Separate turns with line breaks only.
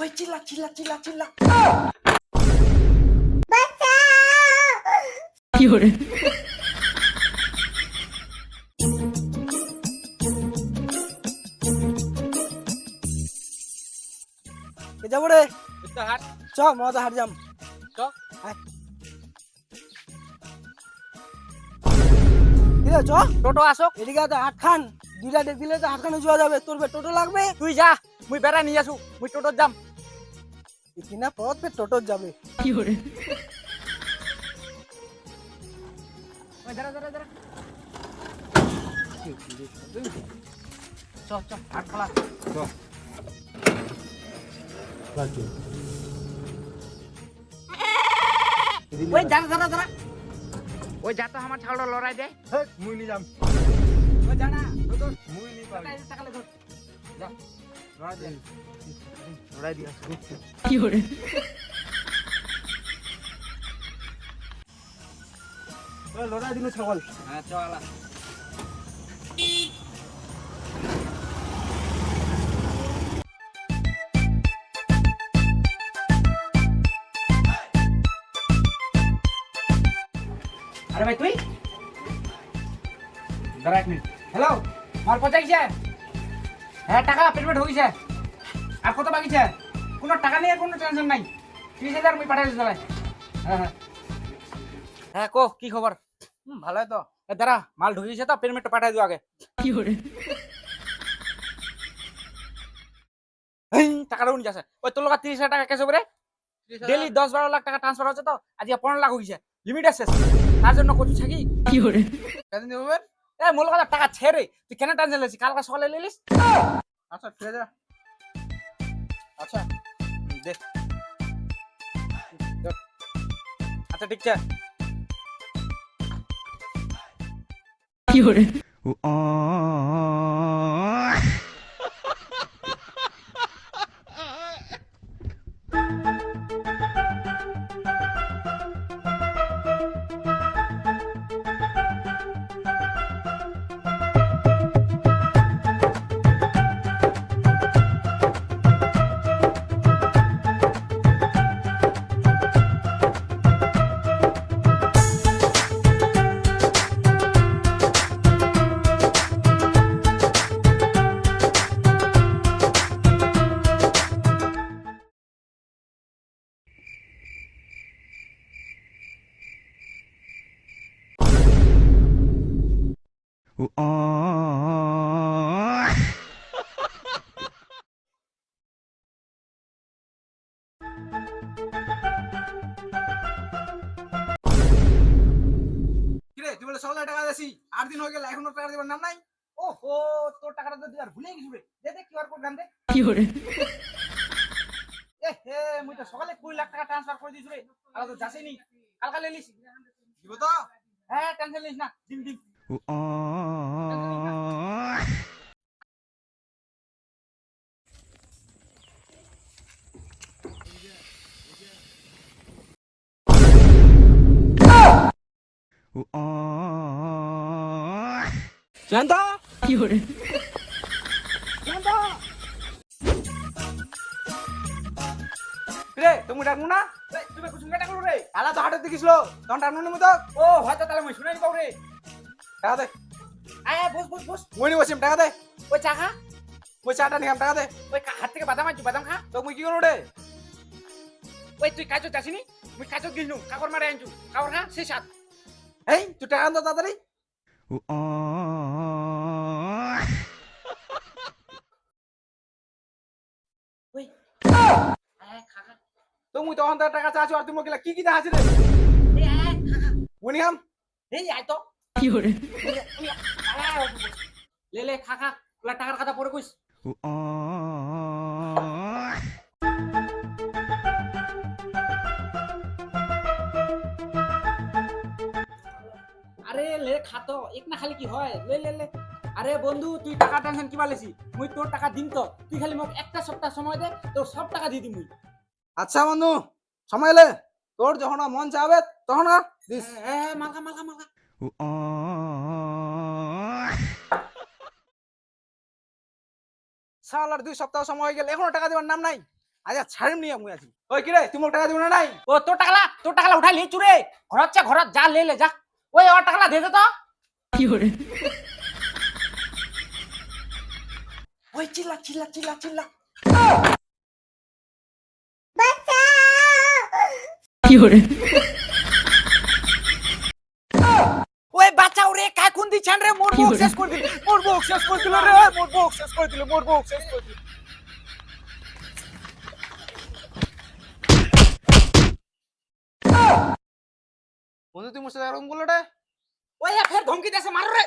ওই চিল্লা চিল্লা চিল্লা চিল্লা। কে যাব রে।
হাট।
চ মজা হাট যাম।
চ।
ঠিক আছে চ।
টোটো আসক
এদিকে তো হাট খান। দুইটা দিলে তো হাট খানে যাওয়া যাবে। তোর টোটো লাগবে।
তুই যা মুই বেড়া নিয়ে আসু। মুই টোটোর যাম। ওই দাঁড়া দাঁড়া দাঁড়া ওই যা তো আমার ছাড়লো লড়াই দে
মুই নি যাম
ওই জানা
মুই নি লড়াই দে লড়াই দি আসু ওই লড়াই দিন ছাগল
হ্যাঁ চলা আরে ভাই তুই দাঁড়া এক মিনিট হ্যালো মাল পৌঁছাইছে হ্যাঁ টাকা পেমেন্ট হয়েছে আর কত বাকিছে কোনো টাকা নিয়ে কোনো টেনশন নাই। তিরিশ হাজার মুই পাঠাই দিতে হ্যাঁ হ্যাঁ। হ্যাঁ কো কি খবর? হুম ভালোই তো। এ দাঁড়া মাল ঢুকিয়েছে তো পেমেন্টটা পাঠাই দিও আগে। এই, টাকাটা উনি যাচ্ছে? ওই তোর লোক তিরিশ হাজার টাকা কেসে করে ডেলি দশ বারো লাখ টাকা ট্রান্সফার হচ্ছে তো? আজকে পনেরো লাখ হয়েছে লিমিট আছে? তার জন্য কচু থাকি
দেবো বের
এ মূল কথা টাকা ছেড়ে তুই কেন টেনশন লেছিস কালকে সকালে লিলিস?
আচ্ছা ঠিক আছে আচ্ছা
দেখ। আচ্ছা ঠিক আছে।
কিরে তুই বলে সকালে টাকা দিছি আট দিন হয়ে গেল এখনও টাকা দিবার নাম নাই?
ওহো তোর টাকাটা তো দিবার ভুলে গেছি রে। দে দে কিউআর কোড গান দে এ হে মুই তো সকালে লাখ টাকা ট্রান্সফার করে দিয়েছি রে। আর তো যাসেনি। কালকা লিলিস।
দিব তো
হ্যাঁ টেনশন লিস না দিম দিম
জানতো?
রে তুমি ডাকমু না? তুমি কুসুম কাটা করো রে।
আলা তো হাটের দিকিছিল তখন টাকা নুনি মতো
ও হয়তো তাহলে মুই শুনে নিবাও রে।
টাকা দে।
আয় বস বস বস।
মুই নি বসিম টাকা দে।
ওই চা খা।
মুই চাটা নিলাম টাকা দে।
ওই হাত থেকে বাদাম আনছি বাদাম খা।
তো মুই কি করো রে?
ওই তুই কাজত যাসিনি? মুই কাজত গিলনু কাকর মারে আনছু কাকর খা সেই সাত।
এই তুই টাকা আনতো তাড়াতাড়ি।
ওই আয় খা খা
তো মুই তখন তার টাকা চাচ্ছি আর তুমি গেলা কি কি দেখা রে?
এই আয়
নিলাম
এই আয় তো। লে লে খা খা। টাকার কথা পরে কইস। লে খাতো এক না খালি কি হয়? লে লে লে। আরে বন্ধু তুই টাকা টেনশন কিবা লেছি? মুই তোর টাকা দিম তো। তুই খালি মোক একটা সপ্তাহ সময় দে তোর সব টাকা দিয়ে দিম মুই।
আচ্ছা বন্ধু সময় এলে তোর যখন মন চাবে তখন দিস
হ্যাঁ হ্যাঁ মালকা মালকা মালকা
সাল আর দুই সপ্তাহ সময় হয়ে গেল এখনও টাকা দেওয়ার নাম নাই। আচ্ছা ছাড়িম নিয়ে মুই আছি ওই কি রে তুমি মোক টাকা দিব না নাই?
ও তোর টাকালা তোর টাকালা উঠাই লি চুরে ঘরত চা ঘরত যা লে লে যা। ওই ওর টাকালা দে দে তো। ওই চিল্লা চিল্লা চিল্লা চিল্লা ওই বাঁচাও রে কাই কোন দিছান রে মোর বউ শেষ করে দিল মোর বউ শেষ করে দিল রে মোর বউ শেষ করে দিল মোর বউ শেষ করে দিল
বন্ধু তুই মোর সাথে এরকম করল রে
ওই ফের ধমকি দেছে মারো রে।